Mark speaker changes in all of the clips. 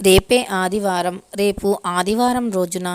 Speaker 1: రేపే ఆదివారం. రేపు ఆదివారం రోజున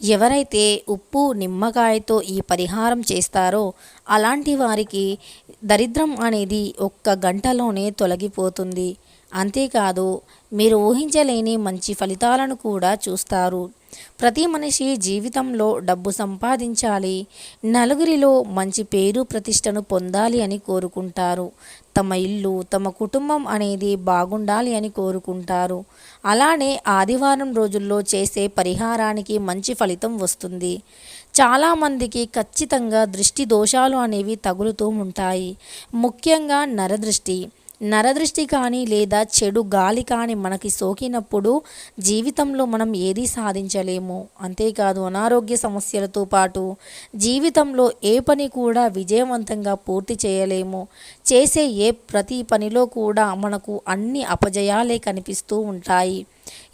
Speaker 1: ఎవరైతే ఉప్పు నిమ్మకాయతో ఈ పరిహారం చేస్తారో అలాంటి వారికి దరిద్రం అనేది ఒక్క గంటలోనే తొలగిపోతుంది. అంతేకాదు మీరు ఊహించలేని మంచి ఫలితాలను కూడా చూస్తారు. ప్రతి మనిషి జీవితంలో డబ్బు సంపాదించాలి. నలుగురిలో మంచి పేరు ప్రతిష్టను పొందాలి అని కోరుకుంటారు. తమ ఇల్లు తమ కుటుంబం అనేది బాగుండాలి అని కోరుకుంటారు. అలానే ఆదివారం రోజుల్లో చేసే పరిహారానికి మంచి ఫలితం వస్తుంది. చాలామందికి ఖచ్చితంగా దృష్టి దోషాలు అనేవి తగులుతూ ఉంటాయి. ముఖ్యంగా నరదృష్టి. నరదృష్టి కానీ లేదా చెడు గాలి కానీ మనకి సోకినప్పుడు జీవితంలో మనం ఏది సాధించలేము. అంతేకాదు అనారోగ్య సమస్యలతో పాటు జీవితంలో ఏ పని కూడా విజయవంతంగా పూర్తి చేయలేము. చేసే ఏ ప్రతి పనిలో కూడా మనకు అన్ని అపజయాలే కనిపిస్తూ ఉంటాయి.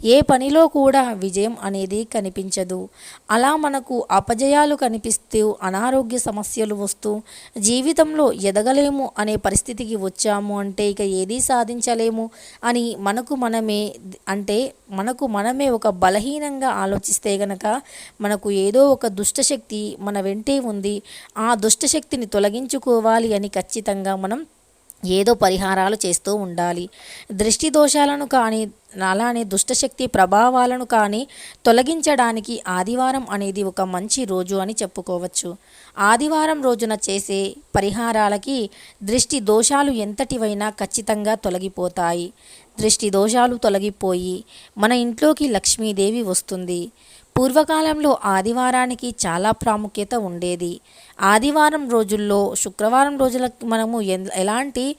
Speaker 1: ఏ పనిలో కూడా విజయం అనేది కనిపించదు. అలా మనకు అపజయాలు కనిపిస్తూ అనారోగ్య సమస్యలు వస్తూ జీవితంలో ఎదగలేము అనే పరిస్థితికి వచ్చాము అంటే ఇక ఏదీ సాధించలేము అని మనకు మనమే అంటే మనకు మనమే ఒక బలహీనంగా ఆలోచిస్తే గనక మనకు ఏదో ఒక దుష్టశక్తి మన వెంటే ఉంది. ఆ దుష్టశక్తిని తొలగించుకోవాలి అని ఖచ్చితంగా మనం ఏదో పరిహారాలు చేస్తూ ఉండాలి. దృష్టి దోషాలను కానీ అలానే దుష్టశక్తి ప్రభావాలను కానీ తొలగించడానికి ఆదివారం అనేది ఒక మంచి రోజు అని చెప్పుకోవచ్చు. ఆదివారం రోజున చేసే పరిహారాలకి దృష్టి దోషాలు ఎంతటివైనా ఖచ్చితంగా తొలగిపోతాయి. దృష్టి దోషాలు తొలగిపోయి మన ఇంట్లోకి లక్ష్మీదేవి వస్తుంది. పూర్వకాలంలో ఆదివారానికి చాలా ప్రాముఖ్యత ఉండేది. ఆదివారం రోజుల్లో శుక్రవారం రోజులకు మనము ఎలాంటి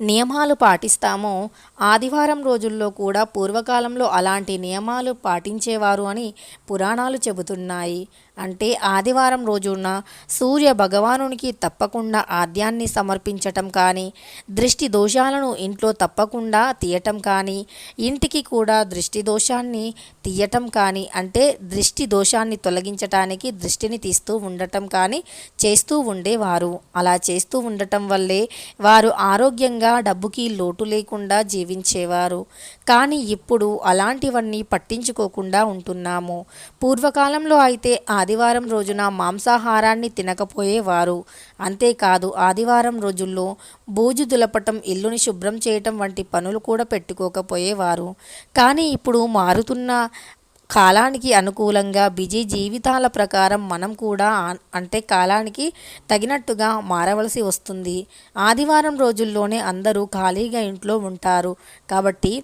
Speaker 1: నియమాలు పాటిస్తామో ఆదివారం రోజుల్లో కూడా పూర్వకాలంలో అలాంటి నియమాలు పాటించేవారు అని పురాణాలు చెబుతున్నాయి. అంటే ఆదివారం రోజున సూర్య భగవానునికి తప్పకుండా ఆద్యాన్ని సమర్పించటం కానీ దృష్టి దోషాలను ఇంట్లో తప్పకుండా తీయటం కానీ ఇంటికి కూడా దృష్టి దోషాన్ని తీయటం కానీ అంటే దృష్టి దోషాన్ని తొలగించటానికి దృష్టిని తీస్తూ ఉండటం కానీ చేస్తూ ఉండేవారు. అలా చేస్తూ ఉండటం వల్లే వారు ఆరోగ్యంగా డబ్బుకి లోటు లేకుండా జీవించేవారు. కానీ ఇప్పుడు అలాంటివన్నీ పట్టించుకోకుండా ఉంటున్నాము. పూర్వకాలంలో అయితే ఆదివారం రోజున మాంసాహారాన్ని తినకపోయేవారు. అంతేకాదు ఆదివారం రోజుల్లో బూజు దులపటం ఇల్లుని శుభ్రం చేయటం వంటి పనులు కూడా పెట్టుకోకపోయేవారు. కానీ ఇప్పుడు మారుతున్న కాలానికి అనుకూలంగా బిజీ జీవితాల ప్రకారం మనం కూడా అంటే కాలానికి తగినట్టుగా మారవలసి వస్తుంది. ఆదివారం రోజుల్లోనే అందరూ ఖాళీగా ఇంట్లో ఉంటారు. కాబట్టి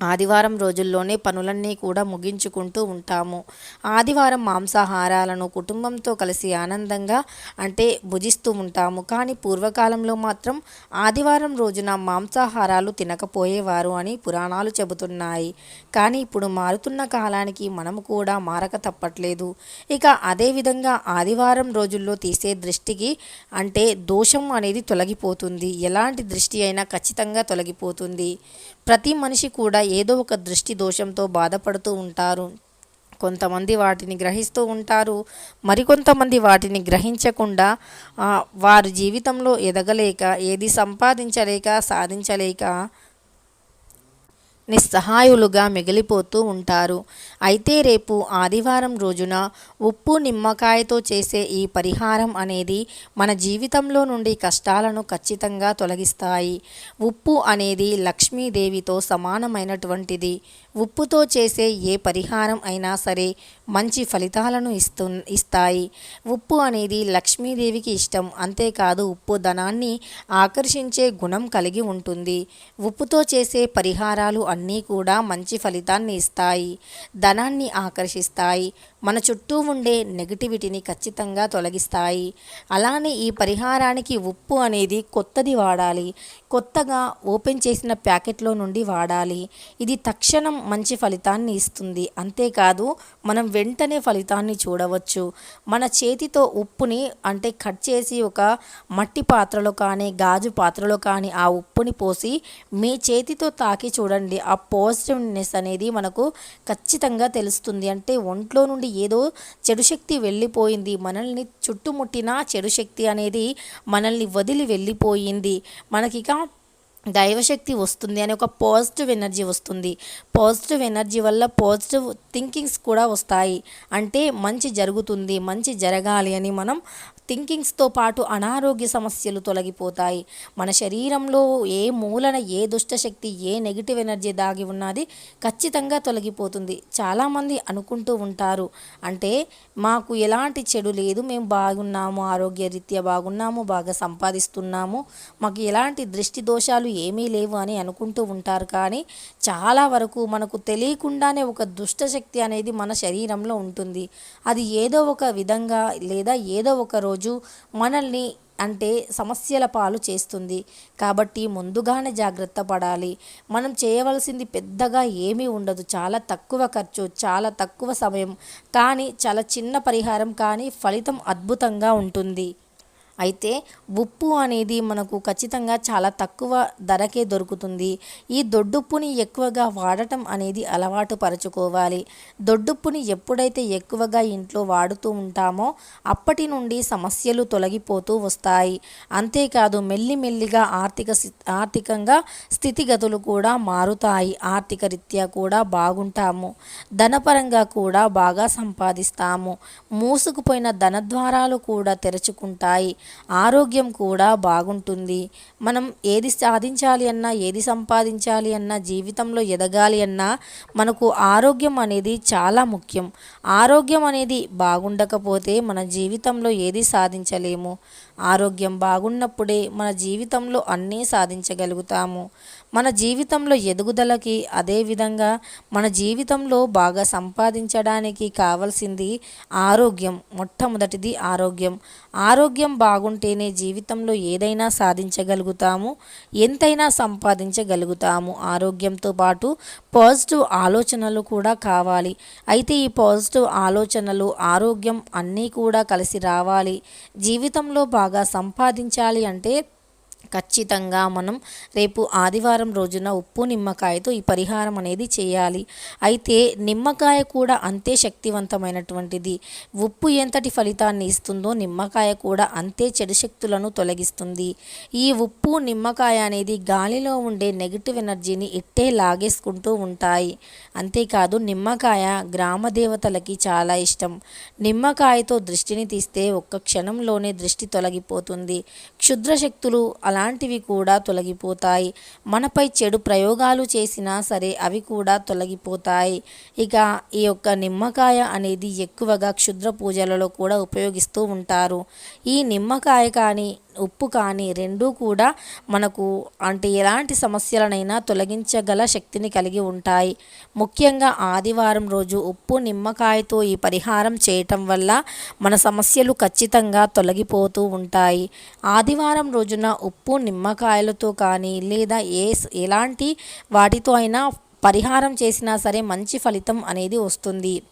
Speaker 1: ఆదివారం రోజుల్లోనే పనులన్నీ కూడా ముగించుకుంటూ ఉంటాము. ఆదివారం మాంసాహారాలను కుటుంబంతో కలిసి ఆనందంగా అంటే భుజిస్తూ ఉంటాము. కానీ పూర్వకాలంలో మాత్రం ఆదివారం రోజున మాంసాహారాలు తినకపోయేవారు అని పురాణాలు చెబుతున్నాయి. కానీ ఇప్పుడు మారుతున్న కాలానికి మనము కూడా మారక తప్పట్లేదు. ఇక అదేవిధంగా ఆదివారం రోజుల్లో తీసే దృష్టికి అంటే దోషం అనేది తొలగిపోతుంది. ఎలాంటి దృష్టి అయినా ఖచ్చితంగా తొలగిపోతుంది. ప్రతి మనిషి కూడా ఏదో ఒక దృష్టి దోషంతో బాధపడుతూ ఉంటారు. కొంతమంది వాటిని గ్రహిస్తూ ఉంటారు. మరికొంతమంది వాటిని గ్రహించకుండా వారి జీవితంలో ఎదగలేక ఏది సంపాదించలేక సాధించలేక నిస్సహాయులుగా మిగిలిపోతూ ఉంటారు. అయితే రేపు ఆదివారం రోజున ఉప్పు నిమ్మకాయతో చేసే ఈ పరిహారం అనేది మన జీవితంలో నుండి కష్టాలను ఖచ్చితంగా తొలగిస్తాయి. ఉప్పు అనేది లక్ష్మీదేవితో సమానమైనటువంటిది. ఉప్పుతో చేసే ఏ పరిహారం అయినా సరే మంచి ఫలితాలను ఇస్తు ఇస్తాయి. ఉప్పు అనేది లక్ష్మీదేవికి ఇష్టం. అంతేకాదు ఉప్పు ధనాన్ని ఆకర్షించే గుణం కలిగి ఉంటుంది. ఉప్పుతో చేసే పరిహారాలు అన్నీ కూడా మంచి ఫలితాన్ని ఇస్తాయి. ధనాన్ని ఆకర్షిస్తాయి. మన చుట్టూ ఉండే నెగిటివిటీని ఖచ్చితంగా తొలగిస్తాయి. అలానే ఈ పరిహారానికి ఉప్పు అనేది కొత్తది వాడాలి. కొత్తగా ఓపెన్ చేసిన ప్యాకెట్లో నుండి వాడాలి. ఇది తక్షణం మంచి ఫలితాన్ని ఇస్తుంది. అంతేకాదు మనం వెంటనే ఫలితాన్ని చూడవచ్చు. మన చేతితో ఉప్పుని అంటే కట్ చేసి ఒక మట్టి పాత్రలో కానీ గాజు పాత్రలో కానీ ఆ ఉప్పుని పోసి మీ చేతితో తాకి చూడండి. ఆ పాజిటివ్నెస్ అనేది మనకు ఖచ్చితంగా తెలుస్తుంది. అంటే ఒంట్లో నుండి ఏదో చెడు శక్తి వెళ్ళిపోయింది. మనల్ని చుట్టుముట్టిన చెడు శక్తి అనేది మనల్ని వదిలి వెళ్ళిపోయింది. మనకిక దైవశక్తి వస్తుంది అనే ఒక పాజిటివ్ ఎనర్జీ వస్తుంది. పాజిటివ్ ఎనర్జీ వల్ల పాజిటివ్ థింకింగ్స్ కూడా వస్తాయి. అంటే మంచి జరుగుతుంది మంచి జరగాలి అని మనం థింకింగ్స్తో పాటు అనారోగ్య సమస్యలు తొలగిపోతాయి. మన శరీరంలో ఏ మూలన ఏ దుష్టశక్తి ఏ నెగిటివ్ ఎనర్జీ దాగి ఉన్నది ఖచ్చితంగా తొలగిపోతుంది. చాలామంది అనుకుంటూ ఉంటారు అంటే మాకు ఎలాంటి చెడు లేదు మేము బాగున్నాము ఆరోగ్యరీత్యా బాగున్నాము బాగా సంపాదిస్తున్నాము మాకు ఎలాంటి దృష్టి దోషాలు ఏమీ లేవు అని అనుకుంటూ ఉంటారు. కానీ చాలా వరకు మనకు తెలియకుండానే ఒక దుష్టశక్తి అనేది మన శరీరంలో ఉంటుంది. అది ఏదో ఒక విధంగా లేదా ఏదో ఒక రోజు రోజు మనల్ని అంటే సమస్యల పాలు చేస్తుంది. కాబట్టి ముందుగానే జాగ్రత్త పడాలి. మనం చేయవలసింది పెద్దగా ఏమీ ఉండదు. చాలా తక్కువ ఖర్చు చాలా తక్కువ సమయం కానీ చాలా చిన్న పరిహారం కానీ ఫలితం అద్భుతంగా ఉంటుంది. అయితే ఉప్పు అనేది మనకు ఖచ్చితంగా చాలా తక్కువ ధరకే దొరుకుతుంది. ఈ దొడ్డుప్పుని ఎక్కువగా వాడటం అనేది అలవాటు పరచుకోవాలి. దొడ్డుప్పుని ఎప్పుడైతే ఎక్కువగా ఇంట్లో వాడుతూ ఉంటామో అప్పటి నుండి సమస్యలు తొలగిపోతూ వస్తాయి. అంతేకాదు మెల్లిమెల్లిగా ఆర్థిక ఆర్థికంగా స్థితిగతులు కూడా మారుతాయి. ఆర్థిక రీత్యా కూడా బాగుంటాము. ధనపరంగా కూడా బాగా సంపాదిస్తాము. మూసుకుపోయిన ధనద్వారాలు కూడా తెరుచుకుంటాయి. ఆరోగ్యం కూడా బాగుంటుంది. మనం ఏది సాధించాలి అన్నా ఏది సంపాదించాలి అన్నా జీవితంలో ఎదగాలి అన్నా మనకు ఆరోగ్యం అనేది చాలా ముఖ్యం. ఆరోగ్యం అనేది బాగుండకపోతే మన జీవితంలో ఏది సాధించలేము. ఆరోగ్యం బాగున్నప్పుడే మన జీవితంలో అన్నీ సాధించగలుగుతాము. మన జీవితంలో ఎదుగుదలకి అదేవిధంగా మన జీవితంలో బాగా సంపాదించడానికి కావాల్సింది ఆరోగ్యం మొట్టమొదటిది ఆరోగ్యం. ఆరోగ్యం బాగుంటేనే జీవితంలో ఏదైనా సాధించగలుగుతాము ఎంతైనా సంపాదించగలుగుతాము. ఆరోగ్యంతో పాటు పాజిటివ్ ఆలోచనలు కూడా కావాలి. అయితే ఈ పాజిటివ్ ఆలోచనలు ఆరోగ్యం అన్నీ కూడా కలిసి రావాలి. జీవితంలో బాగా సంపాదించాలి అంటే ఖచ్చితంగా మనం రేపు ఆదివారం రోజున ఉప్పు నిమ్మకాయతో ఈ పరిహారం అనేది చేయాలి. అయితే నిమ్మకాయ కూడా అంతే శక్తివంతమైనటువంటిది. ఉప్పు ఎంతటి ఫలితాన్ని ఇస్తుందో నిమ్మకాయ కూడా అంతే చెడు శక్తులను తొలగిస్తుంది. ఈ ఉప్పు నిమ్మకాయ అనేది గాలిలో ఉండే నెగిటివ్ ఎనర్జీని ఇట్టే లాగేసుకుంటూ ఉంటాయి. అంతేకాదు నిమ్మకాయ గ్రామ దేవతలకి చాలా ఇష్టం. నిమ్మకాయతో దృష్టిని తీస్తే ఒక్క క్షణంలోనే దృష్టి తొలగిపోతుంది. క్షుద్ర శక్తులు అలాంటివి కూడా తొలగిపోతాయి. మనపై చెడు ప్రయోగాలు చేసినా సరే అవి కూడా తొలగిపోతాయి. ఇక ఈ యొక్క నిమ్మకాయ అనేది ఎక్కువగా క్షుద్ర పూజలలో కూడా ఉపయోగిస్తూ ఉంటారు. ఈ నిమ్మకాయ కానీ ఉప్పు కానీ రెండూ కూడా మనకు అంటే ఎలాంటి సమస్యలనైనా తొలగించగల శక్తిని కలిగి ఉంటాయి. ముఖ్యంగా ఆదివారం రోజు ఉప్పు నిమ్మకాయతో ఈ పరిహారం చేయటం వల్ల మన సమస్యలు ఖచ్చితంగా తొలగిపోతూ ఉంటాయి. ఆదివారం రోజున ఉప్పు నిమ్మకాయలతో కానీ లేదా ఏ ఎలాంటి వాటితో అయినా పరిహారం చేసినా సరే మంచి ఫలితం అనేది వస్తుంది.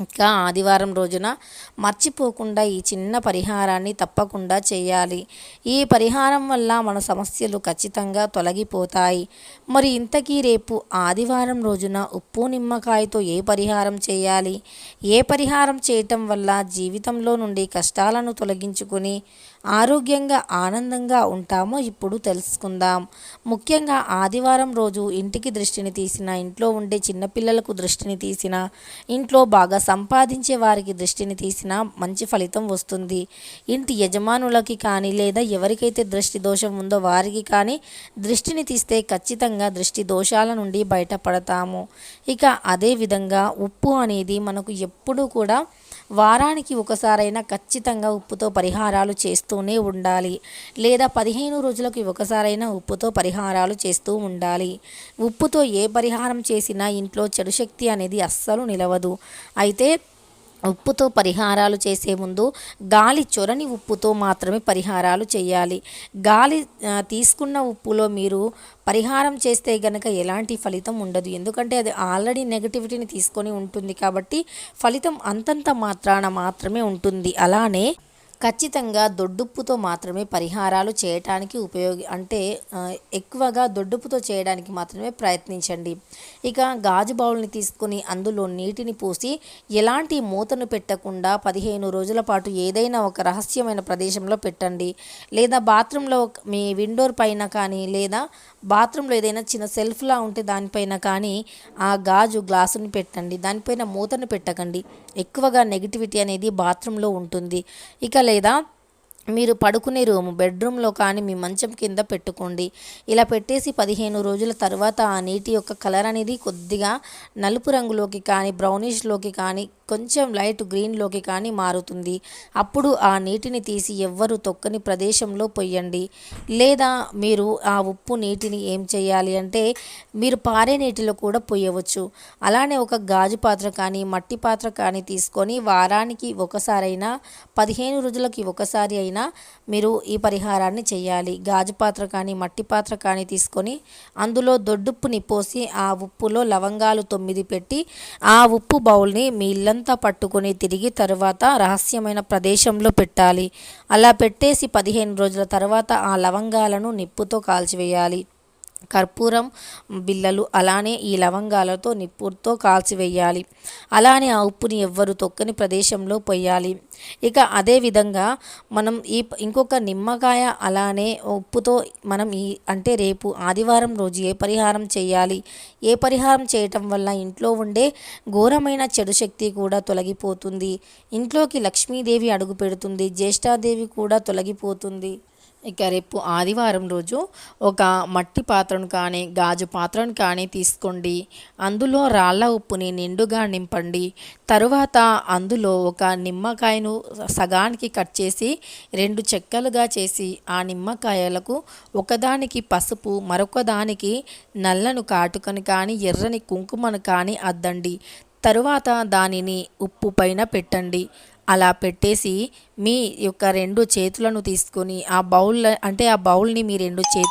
Speaker 1: ఇంకా ఆదివారం రోజున మర్చిపోకుండా ఈ చిన్న పరిహారాన్ని తప్పకుండా చేయాలి. ఈ పరిహారం వల్ల మన సమస్యలు ఖచ్చితంగా తొలగిపోతాయి. మరి ఇంతకీ రేపు ఆదివారం రోజున ఉప్పు నిమ్మకాయతో ఏ పరిహారం చేయాలి? ఏ పరిహారం చేయటం వల్ల జీవితంలో నుండి కష్టాలను తొలగించుకొని ఆరోగ్యంగా ఆనందంగా ఉంటామో ఇప్పుడు తెలుసుకుందాం. ముఖ్యంగా ఆదివారం రోజు ఇంటికి దృష్టిని తీసిన ఇంట్లో ఉండే చిన్నపిల్లలకు దృష్టిని తీసిన ఇంట్లో బాగా సంపాదించే వారికి దృష్టిని తీసినా మంచి ఫలితం వస్తుంది. ఇంటి యజమానులకి కానీ లేదా ఎవరికైతే దృష్టి దోషం ఉందో వారికి కానీ దృష్టిని తీస్తే ఖచ్చితంగా దృష్టి దోషాల నుండి బయటపడతాము. ఇక అదేవిధంగా ఉప్పు అనేది మనకు ఎప్పుడూ కూడా వారానికి ఒకసారైనా ఖచ్చితంగా ఉప్పుతో పరిహారాలు చేస్తూనే ఉండాలి. లేదా పదిహేను రోజులకు ఒకసారైనా ఉప్పుతో పరిహారాలు చేస్తూ ఉండాలి. ఉప్పుతో ఏ పరిహారం చేసినా ఇంట్లో చెడు శక్తి అనేది అస్సలు నిలవదు. అయితే ఉప్పుతో పరిహారాలు చేసే ముందు గాలి చొరని ఉప్పుతో మాత్రమే పరిహారాలు చేయాలి. గాలి తీసుకున్న ఉప్పులో మీరు పరిహారం చేస్తే గనక ఎలాంటి ఫలితం ఉండదు. ఎందుకంటే అది ఆల్రెడీ నెగటివిటీని తీసుకొని ఉంటుంది కాబట్టి ఫలితం అంతంత మాత్రాన మాత్రమే ఉంటుంది. అలానే ఖచ్చితంగా దొడ్డుప్పుతో మాత్రమే పరిహారాలు చేయటానికి ఉపయోగి అంటే ఎక్కువగా దొడ్డుప్పుతో చేయడానికి మాత్రమే ప్రయత్నించండి. ఇక గాజు బౌల్ని తీసుకొని అందులో నీటిని పోసి ఎలాంటి మూతను పెట్టకుండా పదిహేను రోజుల పాటు ఏదైనా ఒక రహస్యమైన ప్రదేశంలో పెట్టండి. లేదా బాత్రూంలో మీ విండోర్ పైన కానీ లేదా బాత్రూంలో ఏదైనా చిన్న సెల్ఫ్లా ఉంటే దానిపైన కానీ ఆ గాజు గ్లాసుని పెట్టండి. దానిపైన మూతను పెట్టకండి. ఎక్కువగా నెగిటివిటీ అనేది బాత్రూంలో ఉంటుంది. ఇక లేదా మీరు పడుకునే రూమ్ బెడ్రూమ్లో కానీ మీ మంచం కింద పెట్టుకోండి. ఇలా పెట్టేసి పదిహేను రోజుల తర్వాత ఆ నీటి యొక్క కలర్ అనేది కొద్దిగా నలుపు రంగులోకి కానీ బ్రౌనిష్లోకి కానీ కొంచెం లైట్ గ్రీన్లోకి కానీ మారుతుంది. అప్పుడు ఆ నీటిని తీసి ఎవ్వరు తొక్కని ప్రదేశంలో పొయ్యండి. లేదా మీరు ఆ ఉప్పు నీటిని ఏం చేయాలి అంటే మీరు పారే నీటిలో కూడా పొయ్యవచ్చు. అలానే ఒక గాజు పాత్ర కానీ మట్టి పాత్ర కానీ తీసుకొని వారానికి ఒకసారైనా పదిహేను రోజులకి ఒకసారి అయినా మీరు ఈ పరిహారాన్ని చేయాలి. గాజు పాత్ర కానీ మట్టి పాత్ర కానీ తీసుకొని అందులో దొడ్డుప్పుని పోసి ఆ ఉప్పులో లవంగాలు తొమ్మిది పెట్టి ఆ ఉప్పు బౌల్ని మీ అదంతా పట్టుకొని తిరిగి తర్వాత రహస్యమైన ప్రదేశంలో పెట్టాలి. అలా పెట్టేసి పదిహేను రోజుల తర్వాత ఆ లవంగాలను నిప్పుతో కాల్చివేయాలి. కర్పూరం బిళ్ళలు అలానే ఈ లవంగాలతో నిప్పుతో కాల్చివేయాలి. అలానే ఆ ఉప్పుని ఎవ్వరు తొక్కని ప్రదేశంలో పోయాలి ఇక అదే విధంగా మనం ఈ ఇంకొక నిమ్మకాయ అలానే ఉప్పుతో మనం ఈ అంటే రేపు ఆదివారం రోజు ఏ పరిహారం చేయాలి? ఏ పరిహారం చేయటం వల్ల ఇంట్లో ఉండే ఘోరమైన చెడు శక్తి కూడా తొలగిపోతుంది. ఇంట్లోకి లక్ష్మీదేవి అడుగు పెడుతుంది. జ్యేష్ఠాదేవి కూడా తొలగిపోతుంది. ఇక రేపు ఆదివారం రోజు ఒక మట్టి పాత్రను కానీ గాజు పాత్రను కానీ తీసుకోండి. అందులో రాళ్ళ ఉప్పుని నిండుగా నింపండి. తరువాత అందులో ఒక నిమ్మకాయను సగానికి కట్ చేసి రెండు చెక్కలుగా చేసి ఆ నిమ్మకాయలకు ఒకదానికి పసుపు మరొక దానికి నల్లను కాటుకను కానీ ఎర్రని కుంకుమను కానీ అద్దండి. తరువాత దానిని ఉప్పు పైన పెట్టండి. అలా పెట్టేసి మీ యొక్క రెండు చేతులను తీసుకొని ఆ బౌల్ అంటే ఆ బౌల్ని మీ రెండు చే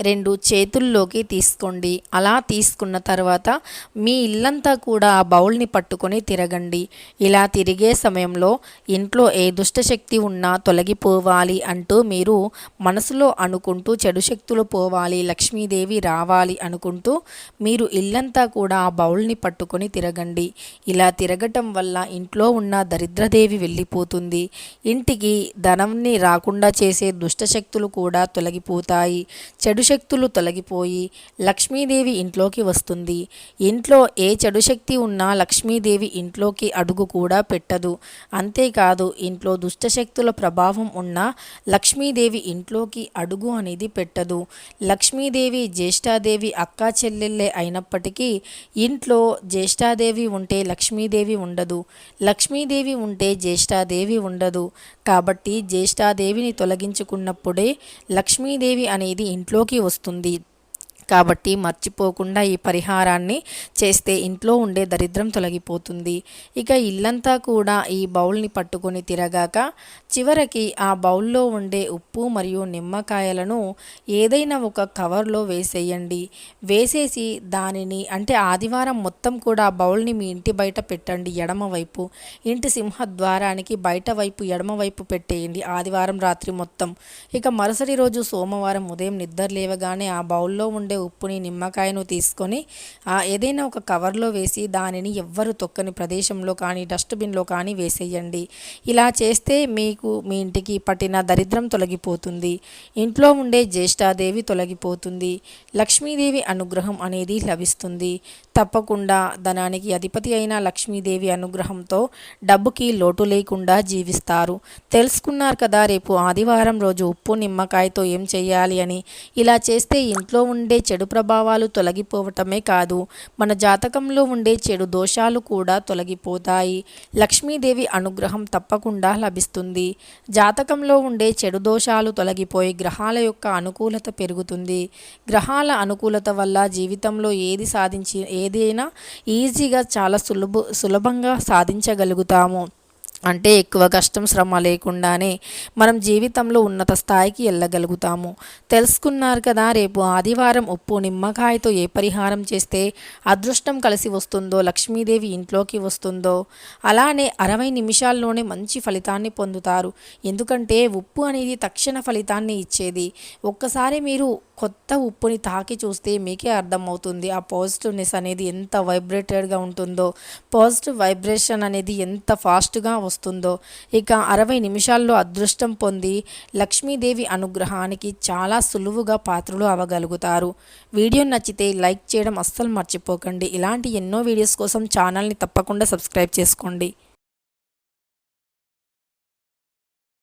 Speaker 1: రెండు చేతుల్లోకి తీసుకోండి. అలా తీసుకున్న తర్వాత మీ ఇల్లంతా కూడా ఆ బౌల్ని పట్టుకొని తిరగండి. ఇలా తిరిగే సమయంలో ఇంట్లో ఏ దుష్టశక్తి ఉన్నా తొలగిపోవాలి అంటూ మీరు మనసులో అనుకుంటూ చెడు శక్తులు పోవాలి లక్ష్మీదేవి రావాలి అనుకుంటూ మీరు ఇల్లంతా కూడా ఆ బౌల్ని పట్టుకొని తిరగండి. ఇలా తిరగటం వల్ల ఇంట్లో ఉన్న దరిద్రదేవి వెళ్ళిపోతుంది. ఇంటికి ధనంని రాకుండా చేసే దుష్టశక్తులు కూడా తొలగిపోతాయి. చెడు శక్తులు తొలగిపోయి లక్ష్మీదేవి ఇంట్లోకి వస్తుంది. ఇంట్లో ఏ చెడు శక్తి ఉన్నా లక్ష్మీదేవి ఇంట్లోకి అడుగు కూడా పెట్టదు. అంతేకాదు ఇంట్లో దుష్టశక్తుల ప్రభావం ఉన్నా లక్ష్మీదేవి ఇంట్లోకి అడుగు అనేది పెట్టదు. లక్ష్మీదేవి జ్యేష్ఠాదేవి అక్కా చెల్లెళ్ళే అయినప్పటికీ ఇంట్లో జ్యేష్ఠాదేవి ఉంటే లక్ష్మీదేవి ఉండదు. లక్ష్మీదేవి ఉంటే జ్యేష్ఠాదేవి ఉండదు. కాబట్టి జ్యేష్ఠాదేవిని తొలగించుకున్నప్పుడే లక్ష్మీదేవి అనేది ఇంట్లోకి వస్తుంది. కాబట్టి మర్చిపోకుండా ఈ పరిహారాన్ని చేస్తే ఇంట్లో ఉండే దరిద్రం తొలగిపోతుంది. ఇక ఇల్లంతా కూడా ఈ బౌల్ని పట్టుకొని తిరగాక చివరికి ఆ బౌల్లో ఉండే ఉప్పు మరియు నిమ్మకాయలను ఏదైనా ఒక కవర్లో వేసేయండి. వేసేసి దానిని అంటే ఆదివారం మొత్తం కూడా ఆ బౌల్ని మీ ఇంటి బయట పెట్టండి ఎడమవైపు ఇంటి ఇంటి సింహద్వారానికి బయట వైపు ఎడమవైపు పెట్టేయండి ఆదివారం రాత్రి మొత్తం. ఇక మరుసటి రోజు సోమవారం ఉదయం నిద్ర లేవగానే ఆ బౌల్లో ఉండే ఉప్పుని నిమ్మకాయను తీసుకొని ఆ ఏదైనా ఒక కవర్లో వేసి దానిని ఎవ్వరు తొక్కని ప్రదేశంలో కానీ డస్ట్బిన్లో కానీ వేసేయండి. ఇలా చేస్తే మీకు మీ ఇంటికి పట్టిన దరిద్రం తొలగిపోతుంది. ఇంట్లో ఉండే జ్యేష్ఠాదేవి తొలగిపోతుంది. లక్ష్మీదేవి అనుగ్రహం అనేది లభిస్తుంది. తప్పకుండా ధనానికి అధిపతి అయిన లక్ష్మీదేవి అనుగ్రహంతో డబ్బుకి లోటు లేకుండా జీవిస్తారు. తెలుసుకున్నారు కదా రేపు ఆదివారం రోజు ఉప్పు నిమ్మకాయతో ఏం చేయాలి అని. ఇలా చేస్తే ఇంట్లో ఉండే చెడు ప్రభావాలు తొలగిపోవటమే కాదు మన జాతకంలో ఉండే చెడు దోషాలు కూడా తొలగిపోతాయి. లక్ష్మీదేవి అనుగ్రహం తప్పకుండా లభిస్తుంది. జాతకంలో ఉండే చెడు దోషాలు తొలగిపోయి గ్రహాల యొక్క అనుకూలత పెరుగుతుంది. గ్రహాల అనుకూలత వల్ల జీవితంలో ఏది సాధించి ఏ ఏదైనా ఈజీగా చాలా సులభ సులభంగా సాధించగలుగుతాము. అంటే ఎక్కువ కష్టం శ్రమ లేకుండానే మనం జీవితంలో ఉన్నత స్థాయికి వెళ్ళగలుగుతాము తెలుసుకున్నారు కదా రేపు ఆదివారం ఉప్పు నిమ్మకాయతో ఏ పరిహారం చేస్తే అదృష్టం కలిసి వస్తుందో లక్ష్మీదేవి ఇంట్లోకి వస్తుందో అలానే అరవై నిమిషాల్లోనే మంచి ఫలితాన్ని పొందుతారు. ఎందుకంటే ఉప్పు అనేది తక్షణ ఫలితాన్ని ఇచ్చేది. ఒక్కసారి మీరు కొత్త ఉప్పుని తాకి చూస్తే మీకే అర్థమవుతుంది ఆ పాజిటివ్నెస్ అనేది ఎంత వైబ్రేటెడ్గా ఉంటుందో పాజిటివ్ వైబ్రేషన్ అనేది ఎంత ఫాస్ట్గా వస్తుందో. ఇక అరవై నిమిషాల్లో అదృష్టం పొంది లక్ష్మీదేవి అనుగ్రహానికి చాలా సులువుగా పాత్రలు అవ్వగలుగుతారు వీడియో నచ్చితే లైక్ చేయడం అస్సలు మర్చిపోకండి. ఇలాంటి ఎన్నో వీడియోస్ కోసం ఛానల్ని తప్పకుండా సబ్స్క్రైబ్ చేసుకోండి.